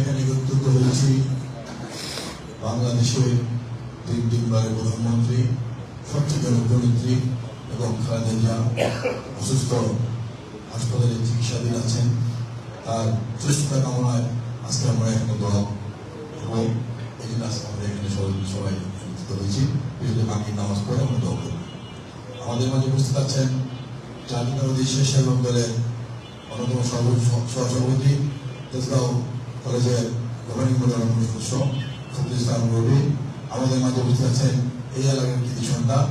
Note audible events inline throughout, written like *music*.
এখানে একত্রিত হয়েছি বাংলাদেশের তিন তিনবারের প্রধানমন্ত্রী জনপ্রিয় এবং হাসপাতালে চিকিৎসাধীন আছেন। তার সুস্থতা কামনায় আজকে আমরা এখানে এবং এই জন্য সবাই সবাই হয়েছি। বাকি নামাজ পড়ে আমরা দল। আমাদের মাঝে উপস্থিত আছেন জাতীয়তাবাদী স্বেচ্ছাসেবক দলের অন্যতম সহসভাপতি তেজগাঁও কলেজের গভর্নিং অন্যতম সদস্য এই এলাকার কৃতি সন্তান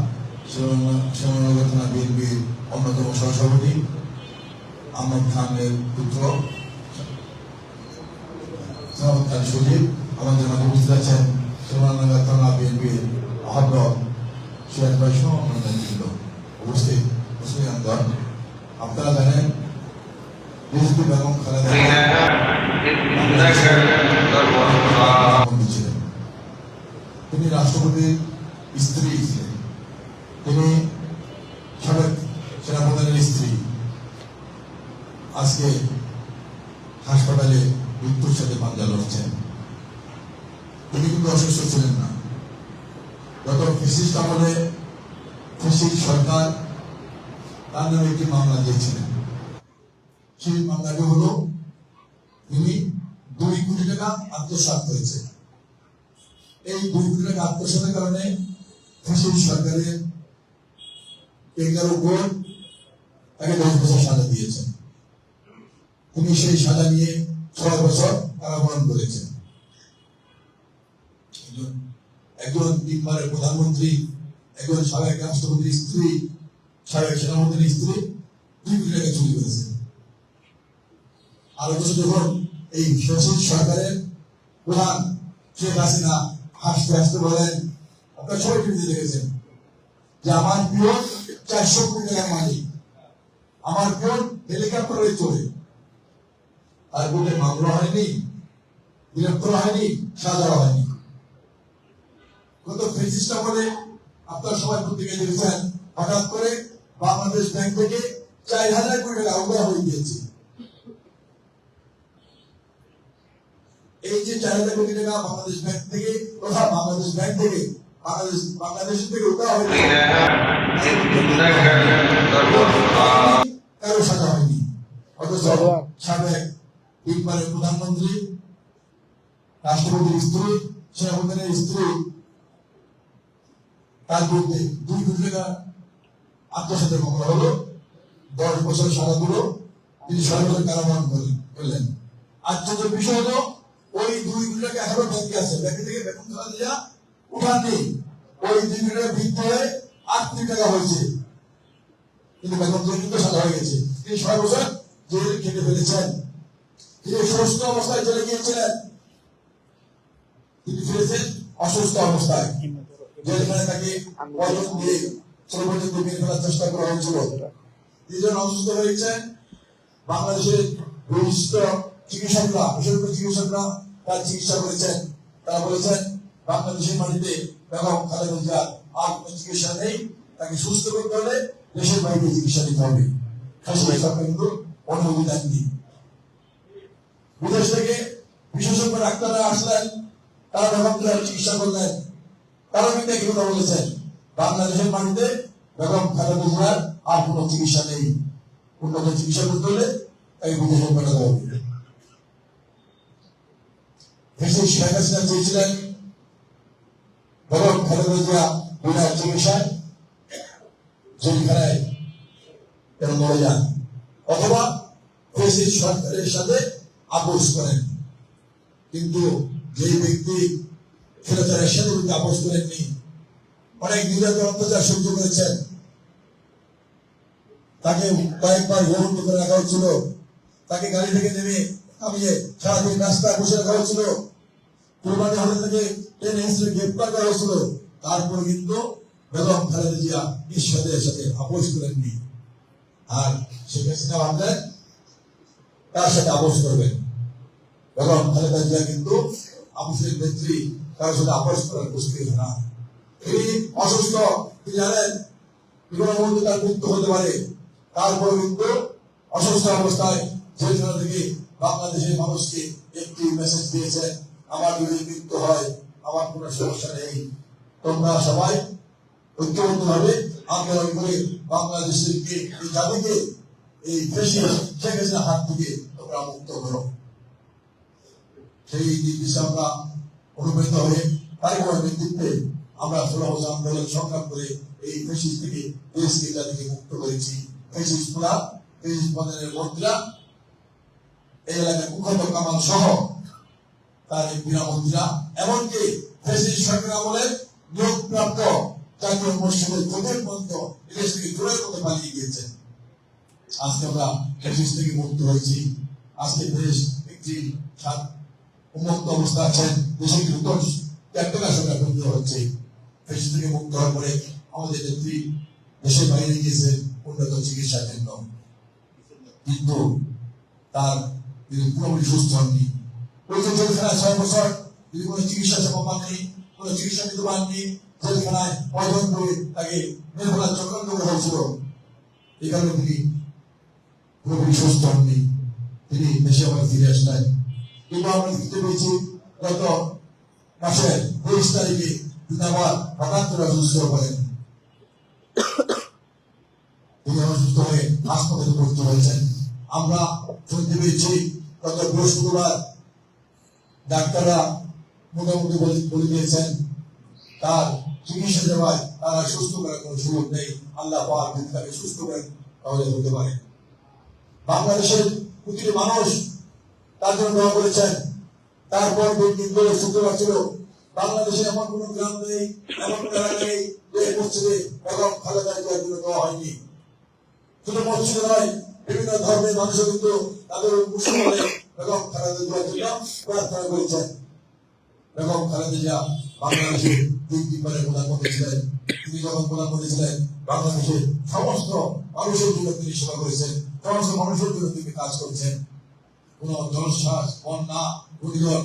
শ্যামনগর থানা বিএনপির অন্যতম সহসভাপতি আহমদ খানের পুত্র খান সজীব। আমাদের মাঝে উপস্থিত আছেন শ্যামনগর থানা বিএনপির আহ্বায়ক সিরাজ আন্দোলন আপনারা জানেন বিএসপি বেগম খালেদা তিনি রাষ্ট্রপতির স্ত্রী ছিলেন। তিনি সাবেক সেনাপ্রধানের স্ত্রী। আজকে হাসপাতালে মৃত্যুর সাথে পাঞ্জা লড়ছেন। তিনি কিন্তু অসুস্থ ছিলেন না। গত ফিসিস্ট আমলে ফিসিস্ট সরকার তার নামে একটি মামলা দিয়েছিলেন সেই মামলাটি হলো, তিনি দুই কোটি টাকা আত্মসাৎ হয়েছে এই দুই কোটি টাকা আত্মসাতের কারণে ফিসিস্ট সরকারের এগারো কোট তাকে দশ বছর সাজা দিয়েছেন। তিনি সেই সাজা নিয়ে ছয় বছর কারাবরণ করেছেন। একজন তিনবারের প্রধানমন্ত্রী, একজন সাবেক রাষ্ট্রপতির স্ত্রী সাবেক সেনামন্ত্রীর স্ত্রী দুই কোটি টাকা চুরি করেছে। আর অথচ যখন এই শশীল সরকারের প্রধান শেখ হাসিনা হাসতে হাসতে বলেন সবাই টিভিতে দেখেছেন যে আমার পিয়ন চারশো কোটি টাকার মালিক। আমার পিয়ন হেলিকপ্টারে চলে আর বলে মামলা হয়নি, গ্রেপ্তার হয়নি, সাজা হয়নি। গত ফেসিস্টা বলে আপনারা সবাই দেখেছেন হঠাৎ করে বাংলাদেশ ব্যাংক থেকে চার হাজার কোটি টাকা উদ্ধার হয়ে গিয়েছে। এই যে চার হাজার কোটি টাকা বাংলাদেশ ব্যাংক থেকে, তথা বাংলাদেশ ব্যাংক থেকে, বাংলাদেশ বাংলাদেশ থেকে উদ্ধার হয়ে কারও সাজা হয়নি। অথচ সাবেক তিনবারের প্রধানমন্ত্রী, রাষ্ট্রপতির স্ত্রী স্ত্রী, তার বিরুদ্ধে দুই কোটি টাকা আত্মসাতের মামলা হলো, দশ বছর সাজা দিল তিনি সরকারের কারাবরণ করলেন করলেন আশ্চর্য বিষয় হলো, ওই দুই কোটি এখনও ব্যাংকে আছে। ব্যাংকে থেকে বেতন খাওয়া দিয়া উঠাননি ওই দুই কোটি টাকা ভিত্তি হয়ে আট কোটি টাকা হয়েছে। কিন্তু বেতন দিয়ে কিন্তু সাজা হয়ে গেছে। তিনি ছয় বছর জেলে খেটে ফেলেছেন। তিনি সুস্থ অবস্থায় চলে গিয়েছিলেন। তিনি ফিরেছেন অসুস্থ অবস্থায়। যেখানে তাকে পজন দিয়ে ছোট পর্যন্ত ফেলার চেষ্টা করা হয়েছিল। তিনি যখন অসুস্থ হয়েছেন বাংলাদেশের বিশিষ্ট চিকিৎসকরা, বিশেষজ্ঞ চিকিৎসকরা তার চিকিৎসা করেছেন। তারা বলেছেন, বাংলাদেশের মাটিতে বেগম খালেদা জিয়ার আর কোনো চিকিৎসা নেই। তাকে সুস্থ করতে হলে দেশের বাইরে চিকিৎসা নিতে হবে। সরকার কিন্তু অনুমতি দেননি বিদেশ থেকে বিশেষজ্ঞ ডাক্তাররা আসলেন, তারা বেগম চিকিৎসা করলেন। তারা কিন্তু একই কথা বলেছেন। বাংলাদেশের মাটিতে বেগম খালেদা জিয়ার আর কোনো চিকিৎসা নেই। উন্নত চিকিৎসা করতে হলে তাকে বিদেশে পাঠাতে হবে। দেশের শেখ হাসিনা চেয়েছিলেন বেগম খালেদা জিয়া বিনা চিকিৎসায় মরে যান, অথবা দেশের সরকারের সাথে আপোষ করেন। কিন্তু যে ব্যক্তি স্বৈরাচারের সাথে আপোষ করেননি অনেক নির্যাতন অত্যাচার সহ্য করেছেন। তাকে কয়েকবার গরুন্ড করে রাখা হচ্ছিল। তাকে গাড়ি থেকে নেমে নামিয়ে সারাদিন রাস্তায় বসে রাখা হচ্ছিল। কোরবানি হলে গ্রেপ্তার করা হচ্ছিল। তারপর কিন্তু বেগম জিয়া ঈশ্বরের সাথে আপোষ করেননি। আর শেখ হাসিনা ভাবলেন, তার সাথে আপোষ করবেন। বেগম খালেদা জিয়া কিন্তু আপোষের নেত্রী কারোর সাথে আপোষ করার প্রস্তুতি না তিনি অসুস্থ, তিনি জানেন কোনো তার মৃত্যু হতে পারে। তারপরে কিন্তু অসুস্থ অবস্থায় জেলখানা থেকে বাংলাদেশের মানুষকে একটি মেসেজ দিয়েছেন আমার যদি মৃত্যু হয়, আমার কোনো সমস্যা নেই। তোমরা সবাই ঐক্যবদ্ধ ভাবে আন্দোলন করে বাংলাদেশের জাতিকে, এই দেশে শেখ হাসিনার হাত থেকে তোমরা মুক্ত করো। সেই নির্দেশে আমরা অনুপ্রাণিত হয়ে তারিখের নেতৃত্বে আমরা ষোলো বছর আন্দোলন সংগ্রাম করে এই ফেসিস থেকে দেশকে জাতিকে মুক্ত করেছি ফেসিস পুরা ফেসিস পদের মন্ত্রীরা এই এলাকার কুখ্যাত কামাল সহ তার এই বীরা মন্ত্রীরা এমনকি ফেসিস সরকার আমলে নিয়োগপ্রাপ্ত জাতীয় মসজিদের খোঁজের পর্যন্ত এদেশ থেকে দূরের মতো পালিয়ে গিয়েছেন আজকে আমরা ফেসিস থেকে মুক্ত হয়েছি আজকে দেশ একটি উন্মুক্ত অবস্থা আছেন দেশে দ্রুত ক্যাপ্টেনের সঙ্গে বন্ধু হচ্ছে ফেসিস থেকে মুক্ত হওয়ার পরে আমাদের নেত্রী দেশের বাইরে গিয়েছেন উন্নত চিকিৎসার জন্য কিন্তু তার তিনি পুরোপুরি সুস্থ হননি ওই যে জেলখানায় ছয় বছর তিনি কোনো চিকিৎসা সেবা পাননি কোনো চিকিৎসা নিতে পাননি জেলখানায় অজন করে তাকে মেরে চক্রান্ত করা হয়েছিল এই কারণে তিনি পুরোপুরি সুস্থ হননি তিনি দেশে আবার ফিরে আসলেন কিন্তু আমরা দেখতে পেয়েছি গত মাসের তেইশ তারিখে তিনি আবার হঠাৎ শুনতে বলে দিয়েছেন, তার চিকিৎসা দেওয়ায় তারা সুস্থ আল্লাহ পাক বাংলাদেশের প্রতিটি মানুষ তার জন্য দোয়া করেছেন। তারপর দুই দিন ধরে শুক্রবার ছিল বাংলাদেশে এমন কোন গ্রাম নেই, এমন এলাকা নেই যে মসজিদে বেগম খালেদা জিয়ার দেওয়া হয়নি। শুধু মসজিদে নয়, বিভিন্ন ধর্মের মানুষও কিন্তু তাদের মুসলমানে বেগম খালেদা জিয়ার জন্য প্রার্থনা করেছেন। বেগম খালেদা জিয়া বাংলাদেশে দুই তিনবারে প্রধানমন্ত্রী ছিলেন। তিনি যখন প্রধানমন্ত্রী ছিলেন বাংলাদেশের সমস্ত মানুষের জন্য তিনি সেবা করেছেন, সমস্ত মানুষের জন্য তিনি কাজ করেছেন। কোন জলশ্বাস বন্যা ঘূর্ণিঝড়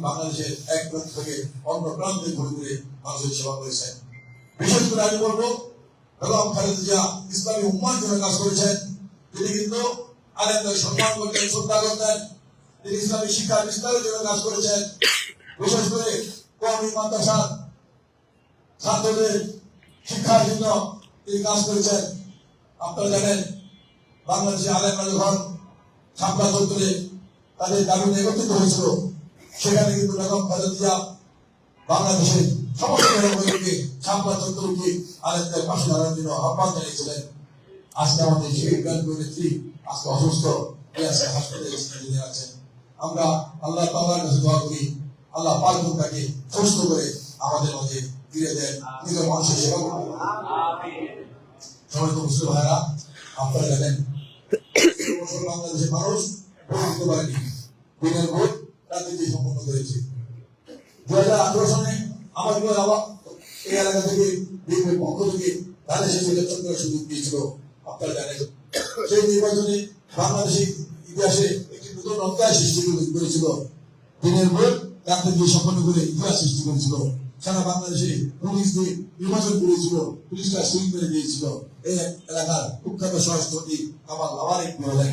বাংলাদেশের এক থেকে মানুষের বিশেষ করে কাজ করেছেন। তিনি কিন্তু শিক্ষা কাজ করেছেন। বিশেষ করে ছাত্রদের শিক্ষার জন্য তিনি কাজ করেছেন। আপনারা জানেন বাংলাদেশে আলেমরা যখন ছাপড়া তাদের দাবি একত্রিত হয়েছিল। সেখানে কিন্তু বেগম খালেদা বাংলাদেশের সমস্ত জনগণকে চত্বরকে আলেমদের পাশে দাঁড়ানোর জন্য আহ্বান জানিয়েছিলেন। আজকে আমাদের সেই ব্যাংক নেত্রী আজকে অসুস্থ। হাসপাতালে আছেন আমরা আল্লাহ তাআলার কাছে দোয়া করি, আল্লাহ তাকে সুস্থ করে আমাদের মাঝে ফিরে দেন। নিজের মানুষের সেবা করুন। মুসলিম ভাইরা আপনারা জানেন। *coughs* বাংলাদেশের মানুষ দিতে পারেনি দিনের ভোট রাজনীতি সম্পন্ন করেছে দু হাজার আঠারো সনে আমার আবার এই এলাকা থেকে বিএনপির পক্ষ থেকে তাদের সে নির্বাচন করার সুযোগ দিয়েছিল আপনারা জানেন সেই নির্বাচনে বাংলাদেশের ইতিহাসে একটি নতুন অধ্যায় সৃষ্টি করেছিল দিনের ভোট রাজনীতি সম্পন্ন করে ইতিহাস সৃষ্টি করেছিল সারা বাংলাদেশে পুলিশ দিয়ে নির্বাচন করেছিল পুলিশরা সুইং করে দিয়েছিল এই এলাকার কুখ্যাত স্বরাষ্ট্রমন্ত্রী আমার আমার একটু হলেন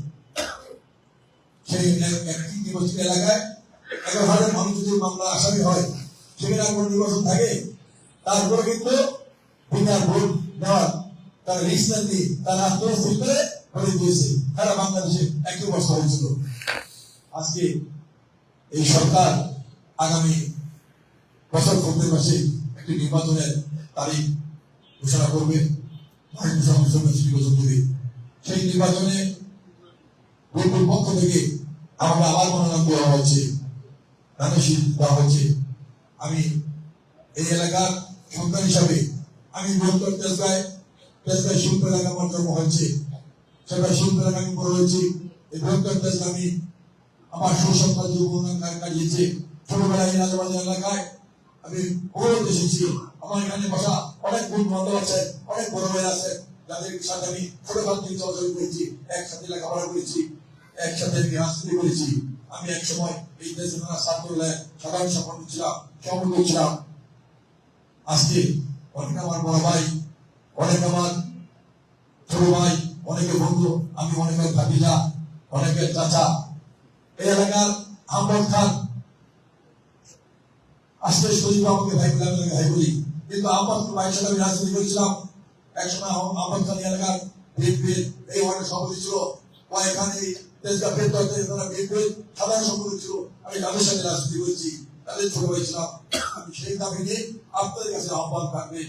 সেই একটি এলাকায় মানুষ যদি মামলা আসামি হয়, সেখানে কোনো নির্বাচন থাকে। তারপরে কিন্তু বিনা ভোট নেওয়ার তারা করে দিয়েছে। তারা বাংলাদেশে একটি অবস্থা আজকে এই সরকার আগামী বছর ফেব্রুয়ারি মাসে একটি নির্বাচনের তারিখ ঘোষণা করবে নির্বাচন দেবে। সেই নির্বাচনে পক্ষ থেকে আমাকে আবার মনোনয়ন দেওয়া হয়েছে দানশীল দেওয়া হয়েছে। আমি এই এলাকার সন্তান হিসাবে আমি বৃহত্তর তেজগায় তেজগায় শিল্প এলাকা আমার জন্ম হয়েছে। সেটা শিল্প এলাকা আমি বড় হয়েছি। এই বৃহত্তর তেজগা আমি আমার সুসংখ্যা জীবন কাটিয়েছি ছোটবেলায় রাজাবাজার এলাকায় আমি বড় এসেছি। আমার এখানে বসা অনেক বন্ধু বান্ধব আছে, অনেক বড় ভাই আছে। যাদের সাথে আমি ছোটখাটো থেকে চলাচল করেছি, একসাথে লেখাপড়া করেছি। একসাথে রাজনীতি করেছি। আমি এক সময় এই দেশের ছাত্র সাধারণ সম্পাদক ছিলাম সম্পাদক ছিলাম আজকে অনেক আমার বড় ভাই, অনেক আমার ছোট ভাই অনেকে বন্ধু, আমি অনেকের ভাবিজা অনেকের চাচা। এই এলাকার আহমদ খান, আজকে শরীফ আমাকে ভাই বলে আমি ভাই বলি। কিন্তু আহমদ ভাইয়ের সাথে আমি রাজনীতি করেছিলাম। একসময় আহমদ খান এলাকার এই ওয়ার্ডের সভাপতি ছিল। বা এখানে দল থেকে তারা বিএনপির সাধারণ সম্পাদক ছিল। আমি তাদের সাথে রাজনীতি করেছি, তাদের ছোট ভাই ছিলাম। আমি সেই দাবি নিয়ে আপনাদের কাছে আহ্বান থাকবে।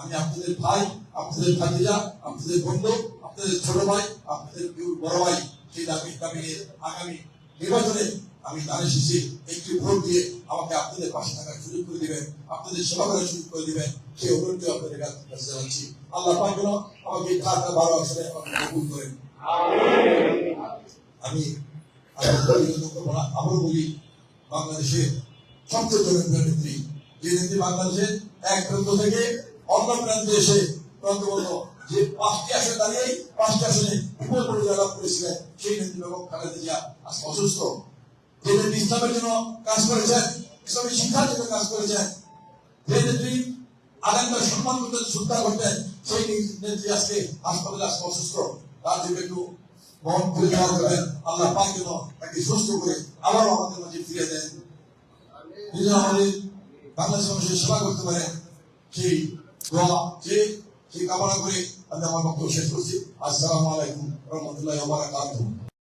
আমি আপনাদের ভাই, আপনাদের ভাতিজা, আপনাদের বন্ধু, আপনাদের ছোট ভাই, আপনাদের বড় ভাই, সেই দাবি দাবি নিয়ে আগামী নির্বাচনে আমি দাঁড়ে এসেছি। একটি ভোট দিয়ে আমাকে আপনাদের পাশে থাকার সুযোগ করে দিবেন, আপনাদের সেবা করার সুযোগ করে দিবেন। সেই অনুরোধ আপনাদের কাছে জানাচ্ছি। আল্লাহ পাক যেন আমাকে ঢাকা বারো আসলে আমাকে কবুল করেন। আমি আবারও বলি, বাংলাদেশের সবচেয়ে জনপ্রিয় নেত্রী, যে নেত্রী বাংলাদেশের এক প্রান্ত থেকে অন্য প্রান্তে এসে প্রান্ত যে পাঁচটি আসনে দাঁড়িয়ে পাঁচটি আসনে বিপুল পরিচয় লাভ করেছিলেন, সেই নেত্রী বেগম খালেদা জিয়া আজকে অসুস্থ। যে নেত্রী ইসলামের জন্য কাজ করেছেন, ইসলামের শিক্ষার জন্য কাজ করেছেন, যে নেত্রী আগামীকাল সম্মান শ্রদ্ধা করতেন সেই নেত্রী আজকে হাসপাতালে আজকে অসুস্থ। তার জন্য একটু মন দেওয়া করবেন। আল্লাহ পাক যেন তাকে সুস্থ করে আবারও আমাদের মাঝে ফিরে দেন। যেন আমাদের বাংলাদেশ মানুষের সেবা করতে পারে সেই দোয়া, যে, সেই কামনা করে আমি আমার বক্তব্য শেষ করছি। আসসালামু আলাইকুম রহমতুল্লাহ